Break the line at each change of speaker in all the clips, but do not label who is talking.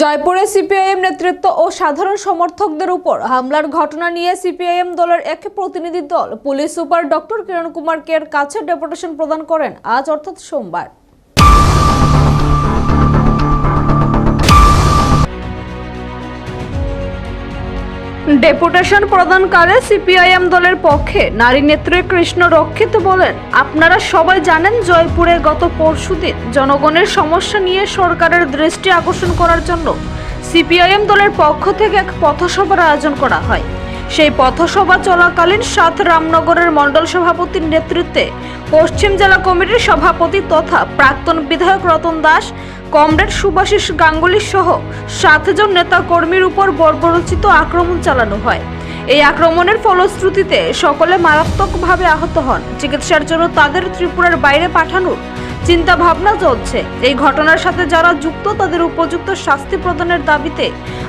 জয়পুরে সিপিআইএম নেতৃত্ব ও সাধারণ সমর্থকদের উপর হামলার ঘটনা নিয়ে সিপিআইএম দলের এক প্রতিনিধি দল, police super doctor Kiran Kumar কের কাছে ডেপুটেশন প্রদান করেন। আজ অর্থাৎ সোমবার। ডেপুটেশন প্রদানকালে সিপিআইএম দলের পক্ষে নারী নেত্রী কৃষ্ণ রক্ষিত বলেন, আপনারা সবাই জানেন জয়পুরে গত পরশুদিন জনগণের সমস্যা নিয়ে সরকারের দৃষ্টি আকর্ষণ করার জন্য সিপিআইএম দলের পক্ষ থেকে এক পথসভার আয়োজন করা হয়। সেই পথসভা চলাকালীন সাত রামনগরের মণ্ডল সভাপতির নেতৃত্বে পশ্চিম জেলা কমিটির সভাপতি তথা প্রাক্তন বিধায়ক রতন দাস, কমরেড সুভাষিস গাঙ্গুলি সহ সাতজন নেতা কর্মীর উপর বর্বরচিত আক্রমণ চালানো হয়। এই আক্রমণের ফলশ্রুতিতে সকলে মারাত্মকভাবে আহত হন। চিকিৎসার জন্য তাদের ত্রিপুরার বাইরে পাঠানোর চিন্তা ভাবনা চলছে। এই ঘটনার সাথে যারা যুক্ত, তাদের উপযুক্ত শাস্তি প্রদানের দাবিতে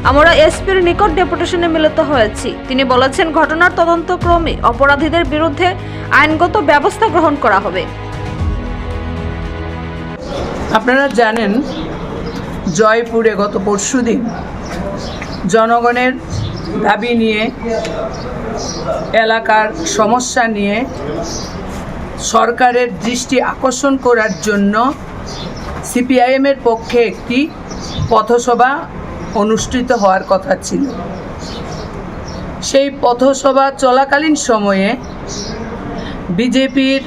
আমরা এসপির নিকট ডেপুটেশনে মিলিত হয়েছি। তিনি বলেছেন, ঘটনার তদন্তক্রমে অপরাধীদের বিরুদ্ধে আইনগত ব্যবস্থা গ্রহণ করা হবে।
আপনারা জানেন, জয়পুরে গত পরশুদিন জনগণের দাবি নিয়ে এলাকার সমস্যা নিয়ে সরকারের দৃষ্টি আকর্ষণ করার জন্য সিপিআইএমের পক্ষে একটি পথসভা অনুষ্ঠিত হওয়ার কথা ছিল। সেই পথসভা চলাকালীন সময়ে বিজেপির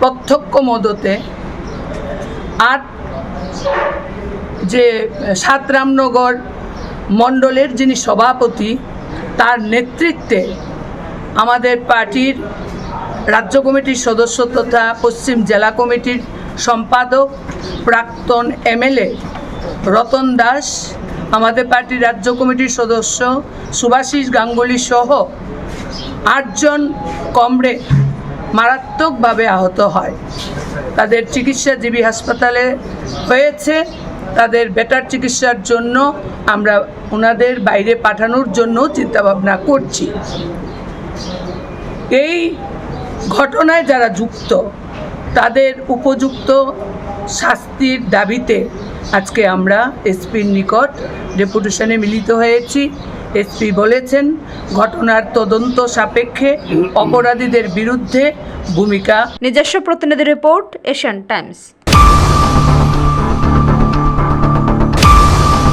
প্রত্যক্ষ মদতে আট যে সাতরামনগর মণ্ডলের যিনি সভাপতি, তার নেতৃত্বে আমাদের পার্টির রাজ্য কমিটির সদস্য তথা পশ্চিম জেলা কমিটির সম্পাদক প্রাক্তন এমএলএ রতন দাস, আমাদের পার্টির রাজ্য কমিটির সদস্য সুভাষিস গাঙ্গুলি সহ আটজন কমরেড মারাত্মকভাবে আহত হয়। তাদের চিকিৎসা জিবি হাসপাতালে হয়েছে। তাদের বেটার চিকিৎসার জন্য আমরা ওনাদের বাইরে পাঠানোর জন্য চিন্তাভাবনা করছি। এই ঘটনায় যারা যুক্ত, তাদের উপযুক্ত শাস্তির দাবিতে আজকে আমরা এসপির নিকট ডেপুটেশনে মিলিত হয়েছি। এসপি বলেছেন, ঘটনার তদন্ত সাপেক্ষে অপরাধীদের বিরুদ্ধে ভূমিকা
নিজস্ব প্রতিনিধি রিপোর্ট, এশিয়ান টাইমস।